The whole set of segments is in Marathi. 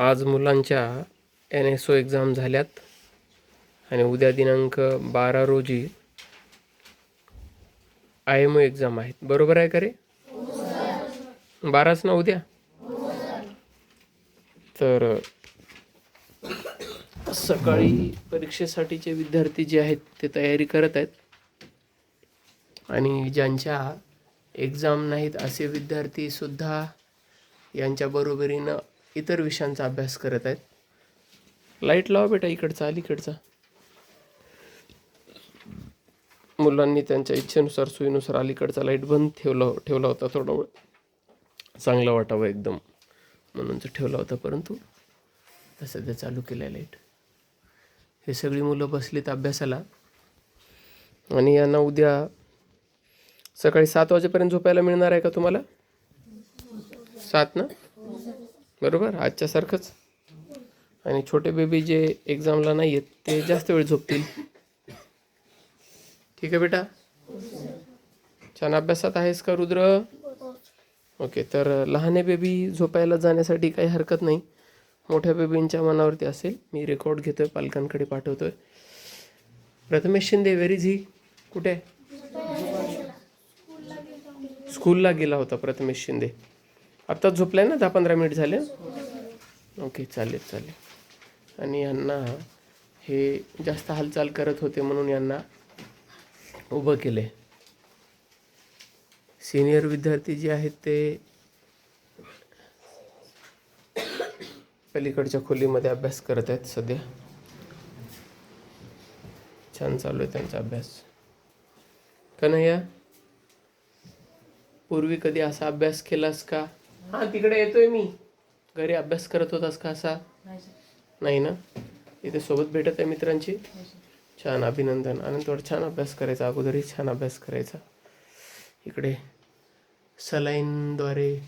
आज मुलांच्या एन एस ओ एक्झाम झाल्यात आणि उद्या दिनांक बारा रोजी आय एम ओ एक्झाम आहेत. बरोबर आहे का रे? बाराच ना उद्या? तर सकाळी परीक्षेसाठीचे विद्यार्थी जे आहेत ते तयारी करत आहेत. आणि ज्यांच्या एक्झाम नाहीत असे विद्यार्थी सुद्धा यांच्या बरोबरीनं इतर विषयांचा अभ्यास करत आहेत. लाइट लावा बेटा इकडचा अलीकडचा. मुलांनी त्यांच्या इच्छेनुसार सोयीनुसार अलीकडचा लाइट बंद ठेवला ठेवला होता थोडा वेळ. चांगला वाटावं एकदम. म्हणून तो ठेवला होता परंतु तसं सध्या चालू केलं आहे लाइट हे सगळी मुलं बसलीत अभ्यासाला. आणि यांना उद्या सकाळी सात वाजेपर्यंत झोपायला मिळणार आहे का तुम्हाला? सात ना? बरोबर? आजच्यासारखंच. आणि छोटे बेबी जे एक्झामला नाही आहेत ते जास्त वेळ झोपतील. ठीक आहे बेटा? छान अभ्यासात आहेस का रुद्र? ओके तर लहाने बेबी झोपायला जाण्यासाठी काही हरकत नाही. मोठ्या बेबींच्या मनावरती असेल. मी रेकॉर्ड घेतोय पालकांकडे पाठवतोय. Prathamesh Shinde where is he कुठे? स्कूलला गेला होता प्रथमेश शिंदे. आत्ताच झोपलाय ना दहा पंधरा मिनिट झाले. ओके चालेल चालेल. आणि यांना हे जास्त हालचाल करत होते म्हणून यांना उभं केलं. आहे सिनियर विद्यार्थी जे आहेत ते पलीकडच्या खोलीमध्ये अभ्यास करत आहेत सध्या. छान चालू आहे त्यांचा अभ्यास. कन्हैया पूर्वी कधी असा अभ्यास केलास का? हा तिकडे येतोय मी. घरी अभ्यास करत होतास का असा? नाही ना? इथे सोबत भेटत आहे मित्रांची? छान अभिनंदन. आनंद थोडा छान अभ्यास करायचा अगोदरही छान अभ्यास करायचा. इकडे सलाईनद्वारे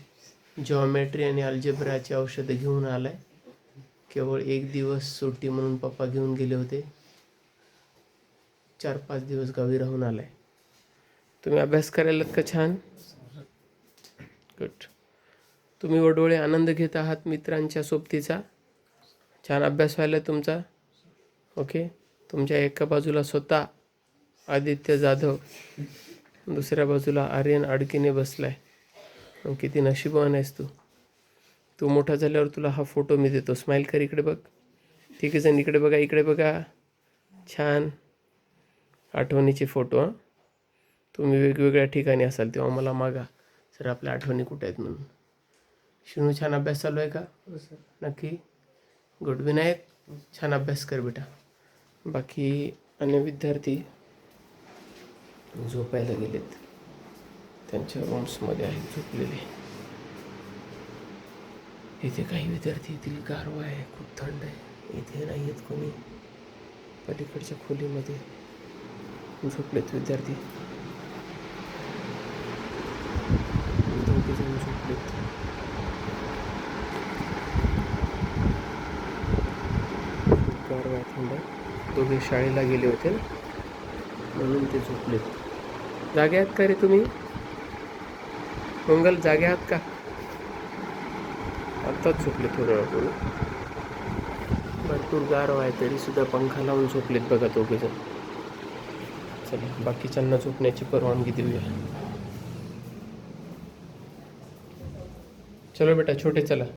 जॉमेट्री आणि अल्जेब्राची औषधं घेऊन आलाय. केवळ एक दिवस सुट्टी म्हणून पप्पा घेऊन गेले होते. चार पाच दिवस गावी राहून आलाय. तुम्ही अभ्यास करायलात का छान? गुड तुम्ही वडोळे आनंद घेत आहात मित्रांच्या सोबतीचा. छान अभ्यास व्हायला तुमचा. ओके? तुमच्या एका बाजूला स्वतः आदित्य जाधव दुसऱ्या बाजूला आर्यन अडकीने बसलाय. मग किती नशिबवान आहेस तू. तू मोठा झाल्यावर तुला हा फोटो मी देतो. स्माईल कर इकडे बघ. ठीक आहे जण इकडे बघा इकडे बघा. छान आठवणीचे फोटो हां. तुम्ही वेगवेगळ्या ठिकाणी असाल तेव्हा मला मागा. सर आपल्या आठवणी कुठे आहेत म्हणून. शिनू छान अभ्यास चालू आहे का? नक्की. गुड विनायक छान अभ्यास कर बेटा. बाकी अन्य विद्यार्थी झोपायला गेलेत. त्यांच्या रूम्समध्ये आहेत झोपलेले. इथे काही विद्यार्थी येथील गारवा आहे खूप थंड आहे. इथे नाही आहेत कोणी. पलीकडच्या खोलीमध्ये झोपलेत विद्यार्थी. दोघे जण झोपलेत खूप गारवा आहे थंड आहे. दोघे शाळेला गेले होते. ना म्हणून ते झोपले. जागे आहात का रे तुम्ही? मंगल जागे आहात का? आत्ताच झोपले थोड्या वेळापूर्वी. भरपूर गारवा आहे तरीसुद्धा पंखा लावून झोपलेत बघा दोघे जण चला बाकीच्यांना झोपण्याची परवानगी देऊया. चलो बेटा छोटे चला.